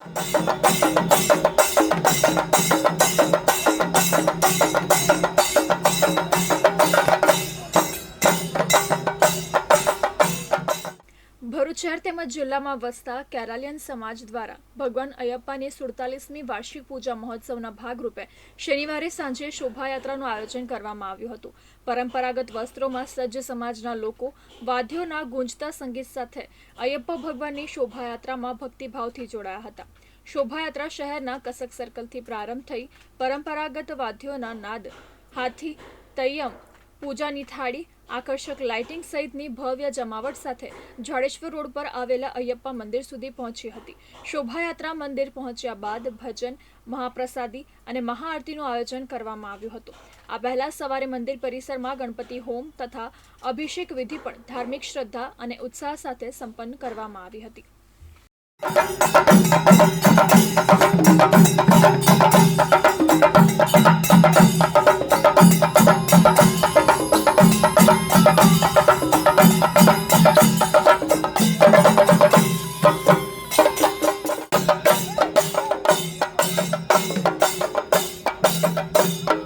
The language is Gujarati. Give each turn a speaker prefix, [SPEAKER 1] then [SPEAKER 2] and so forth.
[SPEAKER 1] Thank you. ભરૂચ શહેર તેમજ જિલ્લામાં વસતા કેરાલિયન સમાજ દ્વારા ભગવાન અયપ્પાની સુડતાલીસમી વાર્ષિક પૂજા મહોત્સવના ભાગરૂપે શનિવારે સાંજે શોભાયાત્રાનું આયોજન કરવામાં આવ્યું હતું. પરંપરાગત વસ્ત્રોમાં સજ્જ સમાજના લોકો વાદ્યોના ગુંજતા સંગીત સાથે અયપ્પા ભગવાનની શોભાયાત્રામાં ભક્તિભાવથી જોડાયા હતા. શોભાયાત્રા શહેરના કસક સર્કલથી પ્રારંભ થઈ પરંપરાગત વાદ્યોના નાદ, હાથી, તૈયમ પૂજાની થાળી, આકર્ષક લાઇટિંગ સહિતની ભવ્ય જમાવટ સાથે જાડેશ્વર રોડ પર આવેલા અયપ્પા મંદિર સુધી પહોંચી હતી. શોભાયાત્રા મંદિર પહોંચ્યા બાદ ભજન, મહાપ્રસાદી અને મહાઆરતીનું આયોજન કરવામાં આવ્યું હતું. આ પહેલા સવારે મંદિર પરિસરમાં ગણપતિ હોમ તથા અભિષેક વિધિ પણ ધાર્મિક શ્રદ્ધા અને ઉત્સાહ સાથે સંપન્ન કરવામાં આવી હતી. できた!